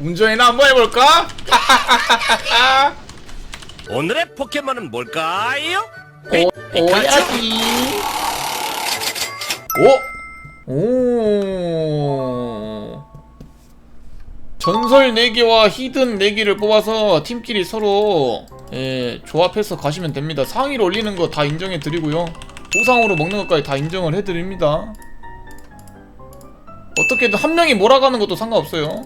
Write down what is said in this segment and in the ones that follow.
운전이나 한번 해볼까? 오늘의 포켓몬은 뭘까요? 오, 오야기. 오, 오. 전설 4개와 히든 4개를 뽑아서 팀끼리 서로 예, 조합해서 가시면 됩니다. 상위로 올리는 거 다 인정해 드리고요. 보상으로 먹는 것까지 다 인정을 해 드립니다. 어떻게든 한 명이 몰아가는 것도 상관없어요.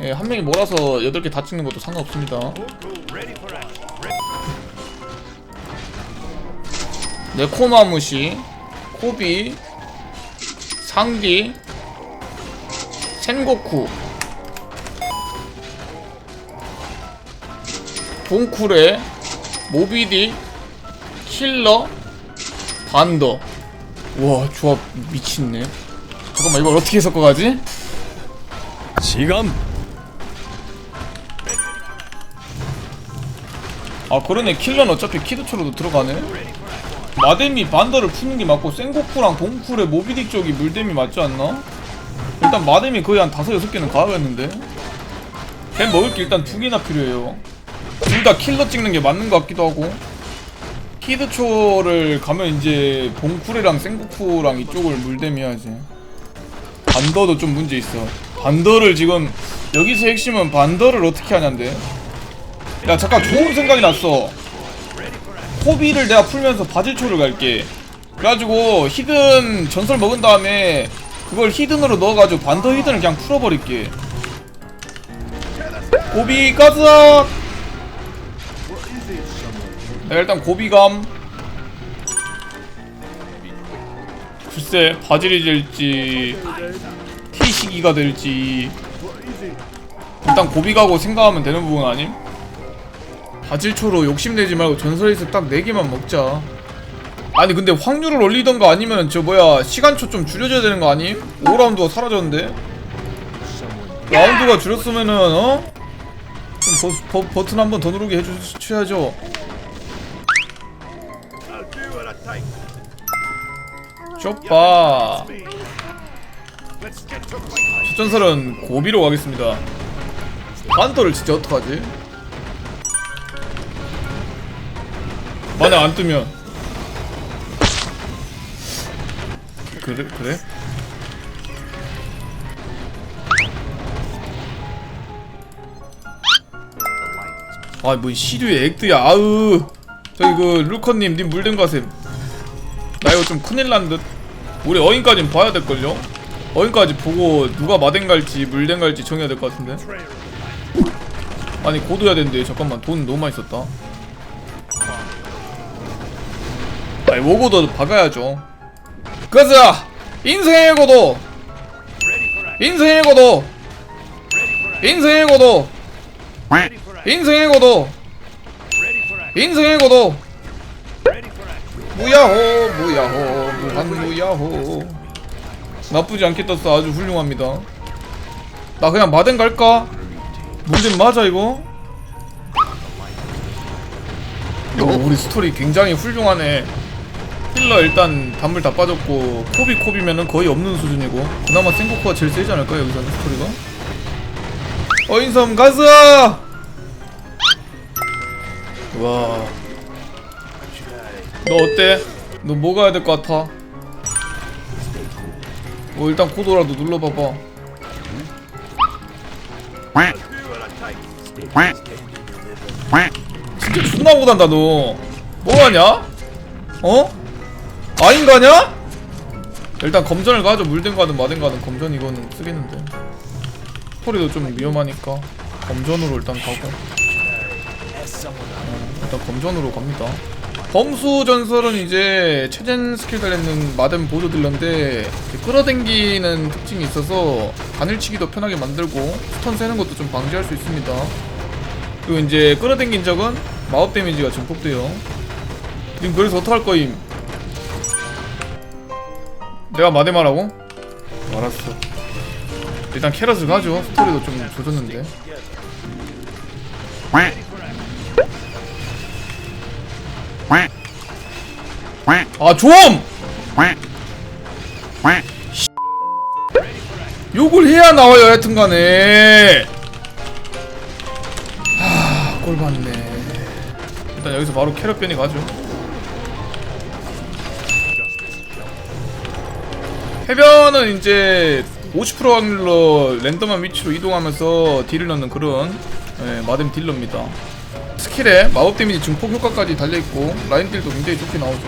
예, 한 명이 몰아서 8개 다 찍는 것도 상관없습니다. 네코마무시, 코비, 상디, 센고쿠, 동쿠레, 모비디, 킬러, 반더. 와 조합 미친네. 잠깐만 이걸 어떻게 섞어가지? 지금 아 그러네. 킬러는 어차피 키드초로도 들어가네. 마뎀이 반더를 푸는 게 맞고 생고쿠랑 동쿨의 모비딕 쪽이 물뎀이 맞지 않나? 일단 마뎀이 거의 한 다섯 여섯 개는 가야겠는데. 뱀 먹을 게 일단 두 개나 필요해요. 둘 다 킬러 찍는 게 맞는 것 같기도 하고. 키드초를 가면 이제 동쿨이랑 생고쿠랑 이쪽을 물뎀 해야지. 반더도 좀 문제 있어. 반더를 지금 여기서 핵심은 반더를 어떻게 하냐인데 야 잠깐 좋은 생각이 났어. 코비를 내가 풀면서 바질초를 갈게. 그래가지고 히든 전설 먹은 다음에 그걸 히든으로 넣어가지고 반더 히든을 그냥 풀어버릴게. 고비 가자 내가 일단 고비감. 글쎄 바질이 될지 티시기가 될지. 일단 고비 가고 생각하면 되는 부분 아님? 바질초로 욕심내지 말고 전설에서 딱 4개만 먹자 아니 근데 확률을 올리던가 아니면 저 뭐야 시간초 좀 줄여줘야 되는 거 아님? 5라운드가 사라졌는데? 라운드가 줄였으면은 어? 좀 버, 버, 버튼 한 번 더 누르게 해주셔야죠 쇼빠 첫 전설은 고비로 가겠습니다 반도를 진짜 어떡하지? 만에 안 뜨면. 그래 그래? 아뭐 시류의 액드야. 아으 저기 그 루커님 님 물든 가셈 나 이거 좀 큰일 난듯. 우리 어인까진 봐야 될걸요? 어인까지 보고 누가 마덴 갈지 물덴 갈지 정해야 될 것 같은데. 아니 고도야 된대 잠깐만. 돈 너무 많이 썼다 아니 워고도 박아야죠. 가자! 인생의 고도! 인생의 고도! 인생의 고도! 인생의 고도! 인생의 고도! 무야호 무야호 무한 무야호. 나쁘지 않게 떴어. 아주 훌륭합니다. 나 그냥 마덴 갈까? 문제 맞아 이거? 야 우리 스토리 굉장히 훌륭하네 힐러 일단 단물 다 빠졌고 코비 코비면은 거의 없는 수준이고 그나마 생고쿠가 제일 세지 않을까 여기서는 스토리가 어인섬 가자 와너 어때? 너 뭐 가야 될 것 같아? 뭐 일단 코도라도 눌러봐봐 진짜 존나 못한다 너 뭐하냐? 어? 아인 가냐? 일단 검전을 가죠. 물든 가든 마든 가든 검전 이거는 쓰겠는데. 스토리도 좀 위험하니까 검전으로 일단 가고. 어, 일단 검전으로 갑니다. 범수 전설은 이제 최젠 스킬 달려있는 마덴 보조 딜러인데 이렇게 끌어당기는 특징이 있어서 바늘치기도 편하게 만들고 스턴 세는 것도 좀 방지할 수 있습니다. 그리고 이제 끌어당긴 적은 마법 데미지가 증폭돼요. 지금 그래서 어떡할 거임 내가 마데마라고? 알았어. 일단 캐럿을 가죠. 스토리도 좀 조졌는데. 아 좀! 욕을 해야 나와요 하여튼간에. 꼴 봤네. 일단 여기서 바로 캐럿 변이 가죠 해변은 이제 50% 확률로 랜덤한 위치로 이동하면서 딜을 넣는 그런 예, 마뎀 딜러입니다. 스킬에 마법 데미지 증폭 효과까지 달려있고 라인 딜도 굉장히 좋게 나오죠.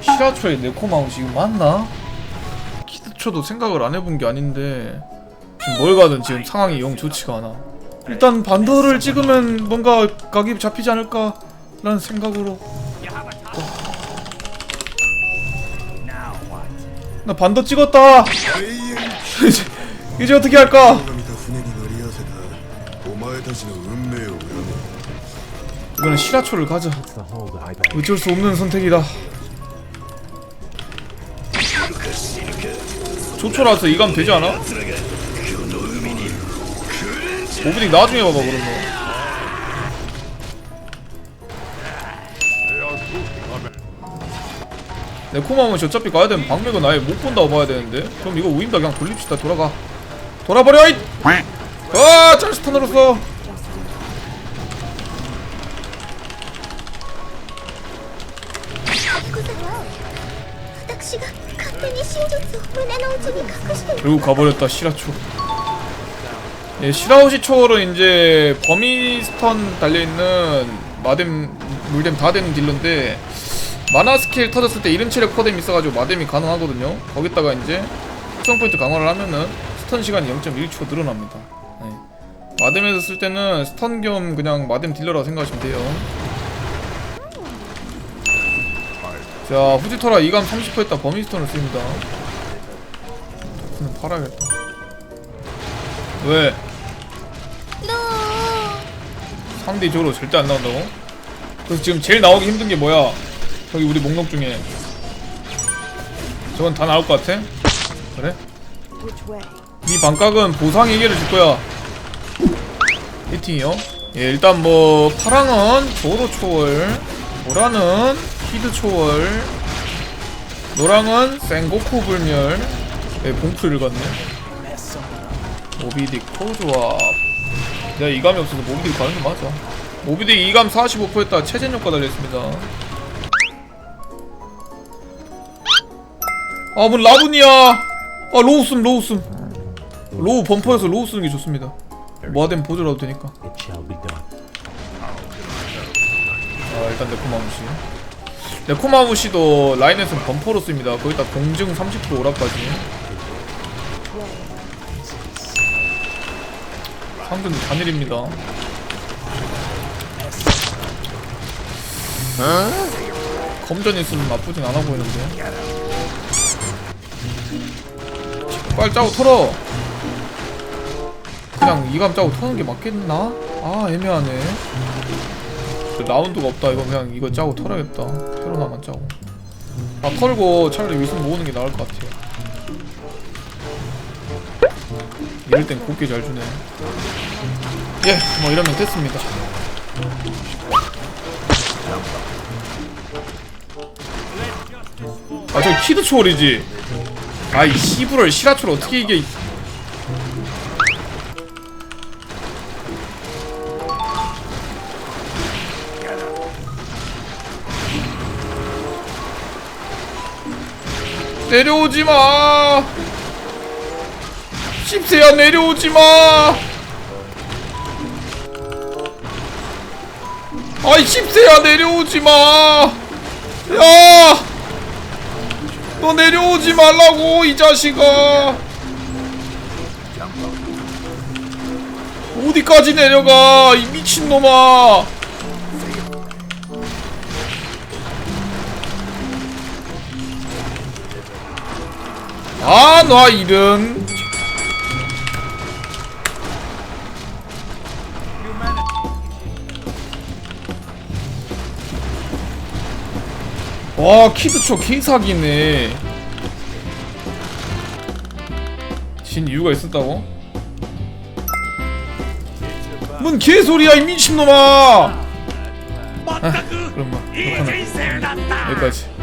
시라초의 네코마우스 이거 맞나? 키드초도 생각을 안 해본 게 아닌데 지금 뭘 가든 지금 상황이 영 좋지가 않아 일단 반도를 찍으면 뭔가 각이 잡히지 않을까 라는 생각으로 나 반도 찍었다 이제, 이제 어떻게 할까 が見た船に乗り合わせたお前たちの運命を恨む 이거는 시라초를 가자 어쩔 수 없는 선택이다 조초라서 이감 되지 않아? 오브닝 나중에 봐봐 그런 거. 내 코마면 어차피 가야 되면 방맥은 아예 못 본다고 봐야 되는데. 그럼 이거 우임다 그냥 돌립시다. 돌아가. 돌아버려 이. 아, 짤스탄으로서. 그리고 가버렸다 시라초. 예, 시라오시 초월은 이제 버미스턴 달려있는 마뎀 물뎀 다 되는 딜러인데 마나 스킬 터졌을 때 이른 체력 퍼뎀 있어가지고 마뎀이 가능하거든요. 거기다가 이제 특성 포인트 강화를 하면은 스턴 시간이 0.1초 늘어납니다. 네. 마뎀에서 쓸 때는 스턴 겸 그냥 마뎀 딜러라고 생각하시면 돼요. 자 후지토라 2감 30% 했다. 버미스턴을 씁니다. 그냥 팔아야겠다. 왜? 상대 이쪽으로 절대 안 나온다고? 그래서 지금 제일 나오기 힘든 게 뭐야? 저기 우리 목록 중에 저건 다 나올 것 같아? 그래? 이 반각은 보상 얘기를 줄 거야 1팀이요? 예 일단 뭐 파랑은 조도 초월 보라는 히드 초월 노랑은 생고쿠 불멸 예 봉투를 갔네 모비딕 코조합 내가 이감이 없어서 모비딕 가는 게 맞아 모비딕 2감 45% 했다. 체전 효과 달려있습니다. 아뭐 라분이야. 아 로우 씀 로우 씀. 로우 범퍼에서 로우 쓰는 게 좋습니다. 뭐하든 보조라도 되니까. 아 일단 네코마무시. 네코마무시도 라인에서는 범퍼로 씁니다. 거기다 공증 30% 오락까지 상전 단일입니다. 검전 있으면 나쁘진 않아 보이는데. 빨리 짜고 털어! 그냥 이감 짜고 터는 게 맞겠나? 아 애매하네. 그 라운드가 없다. 이거 그냥 이거 짜고 털어야겠다. 테로나만 짜고. 아 털고 차라리 위승 모으는 게 나을 것 같아요 이럴 땐 곱게 잘 주네 예, 뭐 이러면 됐습니다. 아, 저 키드 초월이지. 아이 시부럴 시라초를 어떻게 이게? 내려오지 마. 십세야 내려오지 마. 아이 십세야 내려오지 마. 야, 너 내려오지 말라고 이 자식아. 어디까지 내려가 이 미친 놈아. 아, 나 이런. 와 키드초 개사기네. 진 이유가 있었다고? 뭔 개소리야 이 미친놈아! 아, 그럼 뭐 여기까지